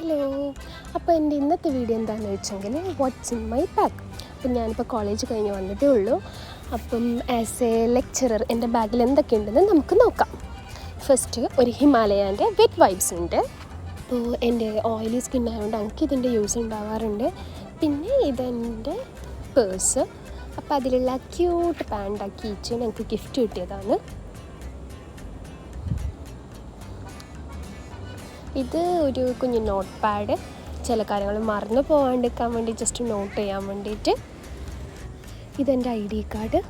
Hello അപ്പോൾ എന്റെ ഇന്നത്തെ വീഡിയോ എന്താണെന്ന് വെച്ചെങ്കിൽ വാട്ട്സ് ഇൻ മൈ ബാഗ് അപ്പം ഞാനിപ്പോൾ കോളേജ് കഴിഞ്ഞ് വന്നതേ ഉള്ളൂ. അപ്പം ആസ് എ ലെക്ചറർ എന്റെ ബാഗിൽ എന്തൊക്കെ എന്തൊക്കെയുണ്ടെന്ന് നമുക്ക് നോക്കാം. ഫസ്റ്റ് ഒരു ഹിമാലയാന്റെ വെറ്റ് വൈബ്സ് ഉണ്ട്. അപ്പോൾ എന്റെ ഓയിലി സ്കിൻ ആയതുകൊണ്ട് എനിക്ക് ഇതിന്റെ യൂസ് ഉണ്ടാവാറുണ്ട്. പിന്നെ ഇതെന്റെ പേഴ്സ് അപ്പോൾ അതിലുള്ള ക്യൂട്ട് പാൻഡാക്കി കീച്ച് എനിക്ക് ഗിഫ്റ്റ് കിട്ടിയതാണ്. ഇത് ഒരു കുഞ്ഞു നോട്ട് പാഡ് ചില കാര്യങ്ങൾ മറന്നു പോകാണ്ടിരിക്കാൻ വേണ്ടി ജസ്റ്റ് നോട്ട് ചെയ്യാൻ വേണ്ടിയിട്ട് ഇതെന്റെ ഐ ഡി കാർഡ്.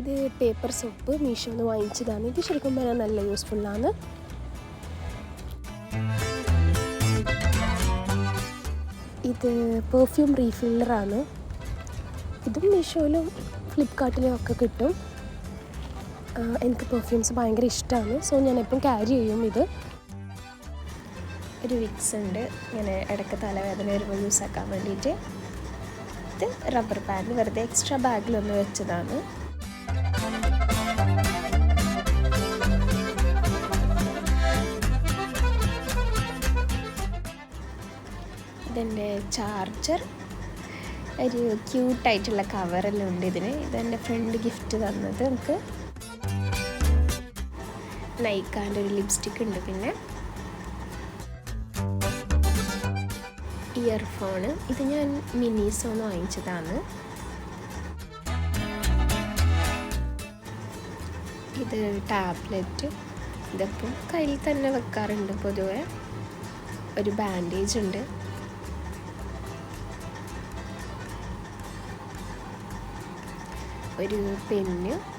ഇത് പേപ്പർ സോപ്പ് മീഷോ മീഷോന്ന് വാങ്ങിച്ചതാണ്. ഇത് ശരിക്കും പറഞ്ഞാൽ നല്ല യൂസ്ഫുള്ളാണ് ഇത് പെർഫ്യൂം റീഫില്ലറാണ് ഇതും മീഷോയിലും ഫ്ലിപ്കാർട്ടിലും ഒക്കെ കിട്ടും. എനിക്ക് പെർഫ്യൂംസ് ഭയങ്കര ഇഷ്ടമാണ് സോ ഞാൻ എപ്പം ക്യാരി ചെയ്യും ഇത്. ഒരു വിക്സ് ഉണ്ട്. ഇങ്ങനെ ഇടയ്ക്ക് തലവേദന വരുമ്പോൾ യൂസ് ആക്കാൻ വേണ്ടിയിട്ട്. ഇത് റബ്ബർ ബാൻഡ് വെറുതെ എക്സ്ട്രാ ബാഗിലൊന്ന് വെച്ചതാണ്. ഇതെന്റെ ചാർജർ ഒരു ക്യൂട്ടായിട്ടുള്ള കവറെല്ലാം ഉണ്ട് ഇതിന്. ഇതെന്റെ ഫ്രണ്ട് ഗിഫ്റ്റ് തന്നത്. നമുക്ക് നൈക്കാന്റെ ഒരു ലിപ്സ്റ്റിക് ഉണ്ട് പിന്നെ. ഇയർഫോണ് ഇത് ഞാൻ മിനിസോന്ന് വാങ്ങിച്ചതാണ്. ഇത് ടാബ്ലറ്റ് ഇതിപ്പം കയ്യിൽ തന്നെ വെക്കാറുണ്ട് പൊതുവെ. ഒരു ബാൻഡേജ് ഉണ്ട്. ഒരു പെന്ന്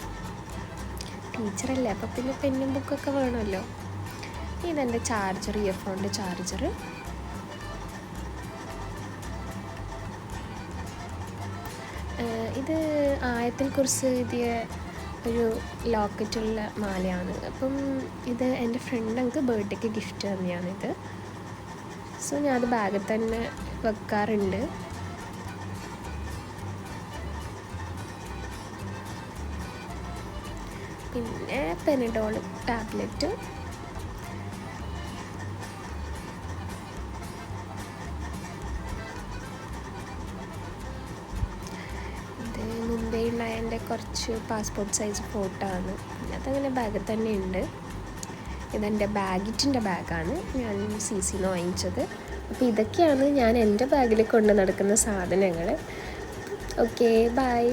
ടീച്ചറല്ലേ? അപ്പോൾ പിന്നെ പെന്നും ബുക്കൊക്കെ വേണമല്ലോ. ഇതെന്റെ ചാർജർ ഇയർഫോണിന്റെ ചാർജർ. ഇത് ആയത്തിൽ കുറിച്ച് എഴുതിയ ഒരു ലോക്കറ്റുള്ള മാലയാണ്. അപ്പം ഇത് എന്റെ ഫ്രണ്ട് എനിക്ക് ബർത്ത്ഡേക്ക് ഗിഫ്റ്റ് തന്നെയാണിത്. സോ ഞാനത് ബാഗിൽ തന്നെ വെക്കാറുണ്ട്. പിന്നെ പെനഡോൾ ടാബ്ലറ്റ് ഇത് മുംബൈ ഉണ്ടായ എന്റെ കുറച്ച് പാസ്പോർട്ട് സൈസ് ഫോട്ടോ ആണ്. അതങ്ങനെ ബാഗിൽ തന്നെ ഉണ്ട്. ഇതെന്റെ ബാഗിറ്റിന്റെ ബാഗാണ്. ഞാൻ സി സിന്ന് വാങ്ങിച്ചത്. അപ്പോൾ ഇതൊക്കെയാണ് ഞാൻ എന്റെ ബാഗിൽ കൊണ്ട് നടക്കുന്ന സാധനങ്ങൾ ഓക്കെ ബൈ